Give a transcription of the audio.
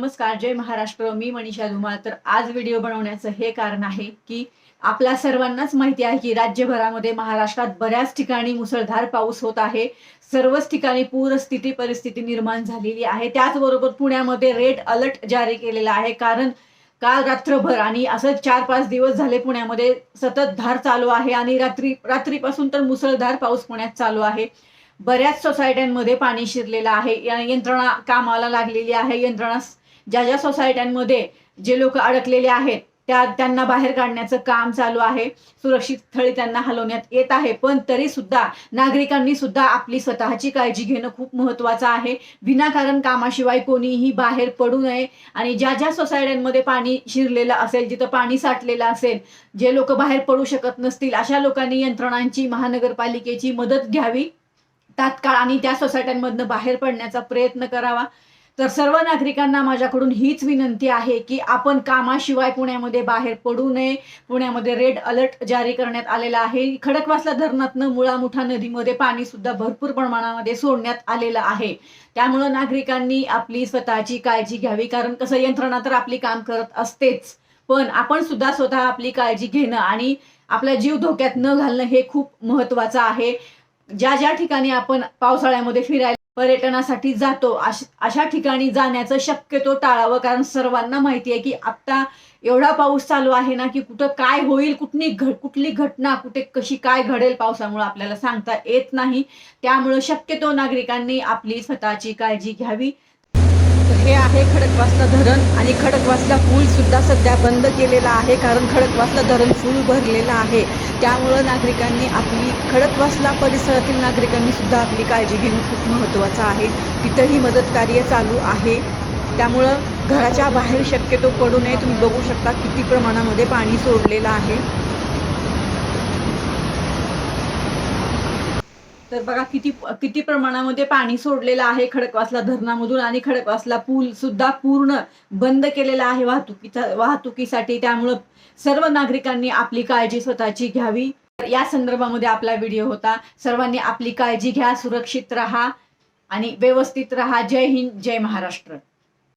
नमस्कार जय महाराष्ट्र. मी मनीषा धुमाळ. तर आज व्हिडिओ बनवण्याचं हे कारण आहे की आपल्या सर्वांनाच माहिती आहे की राज्यभरामध्ये महाराष्ट्रात बऱ्याच ठिकाणी मुसळधार पाऊस होत आहे. सर्वच ठिकाणी पूरस्थिती परिस्थिती निर्माण झालेली आहे. त्याचबरोबर पुण्यामध्ये रेड अलर्ट जारी केलेला आहे. कारण काल रात्रभर आणि असं चार पाच दिवस झाले पुण्यामध्ये सतत धार चालू आहे आणि रात्री रात्रीपासून तर मुसळधार पाऊस पुण्यात चालू आहे. बऱ्याच सोसायट्यांमध्ये पाणी शिरलेलं आहे. यंत्रणा कामाला लागलेली आहे. यंत्रणा ज्या ज्या सोसायट्यांमध्ये जे लोक अडकलेले आहेत त्या त्यांना बाहेर काढण्याचं काम चालू आहे. सुरक्षित स्थळी त्यांना हलवण्यात येत आहे. पण तरी सुद्धा नागरिकांनी सुद्धा आपली स्वतःची काळजी घेणं खूप महत्वाचं आहे. विनाकारण कामाशिवाय कोणीही बाहेर पडू नये. आणि ज्या ज्या सोसायट्यांमध्ये पाणी शिरलेलं असेल जिथं पाणी साठलेलं असेल जे लोक बाहेर पडू शकत नसतील अशा लोकांनी यंत्रणांची महानगरपालिकेची मदत घ्यावी. तात्काळ आणि त्या सोसायट्यांमधनं बाहेर पडण्याचा प्रयत्न करावा. तर सर्व नागरिकांना माझ्याकडून हीच विनंती आहे की आपण कामाशिवाय पुण्यामध्ये बाहेर पडू नये. पुण्यामध्ये रेड अलर्ट जारी करण्यात आलेला आहे. खडकवासला धरणातनं मुळामुठा नदीमध्ये पाणी सुद्धा भरपूर प्रमाणामध्ये सोडण्यात आलेलं आहे. त्यामुळं नागरिकांनी आपली स्वतःची काळजी घ्यावी कारण कसं यंत्रणा तर आपली काम करत असतेच. पण आपण सुद्धा स्वतः आपली काळजी घेणं आणि आपला जीव धोक्यात न घालणं हे खूप महत्वाचं आहे. ज्या ज्या ठिकाणी आपण पावसाळ्यामध्ये फिरायला पर्यटनासाठी जातो. अश- अशा ठिकाणी जाण्याचं शक्यतो टाळावं. कारण सर्वांना माहिती आहे की आता एवढा पाऊस चालू आहे ना की कुठं काय होईल कुठली घ कुठली घटना कुठे कशी काय घडेल पावसामुळे आपल्याला सांगता येत नाही. त्यामुळं शक्यतो नागरिकांनी आपली स्वतःची काळजी घ्यावी. हे आहे खडकवासला धरण आणि खडकवासला पूलसुद्धा सध्या बंद केलेला आहे कारण खडकवासला धरण फुल भरलेलं आहे. त्यामुळं नागरिकांनी आपली खडकवासला परिसरातील नागरिकांनी सुद्धा आपली काळजी घेणं खूप महत्त्वाचं आहे. तिथंही मदत कार्य चालू आहे. त्यामुळं घराच्या बाहेर शक्यतो पडू नये. तुम्ही बघू शकता किती प्रमाणामध्ये पाणी सोडलेलं आहे. तर बघा किती किती प्रमाणामध्ये पाणी सोडलेलं आहे खडकवासला धरणामधून आणि खडकवासला पूल सुद्धा पूर्ण बंद केलेला आहे वाहतुकीचा वाहतुकीसाठी. त्यामुळं सर्व नागरिकांनी आपली काळजी स्वतःची घ्यावी. या संदर्भामध्ये आपला व्हिडिओ होता. सर्वांनी आपली काळजी घ्या सुरक्षित राहा आणि व्यवस्थित राहा. जय हिंद जय महाराष्ट्र.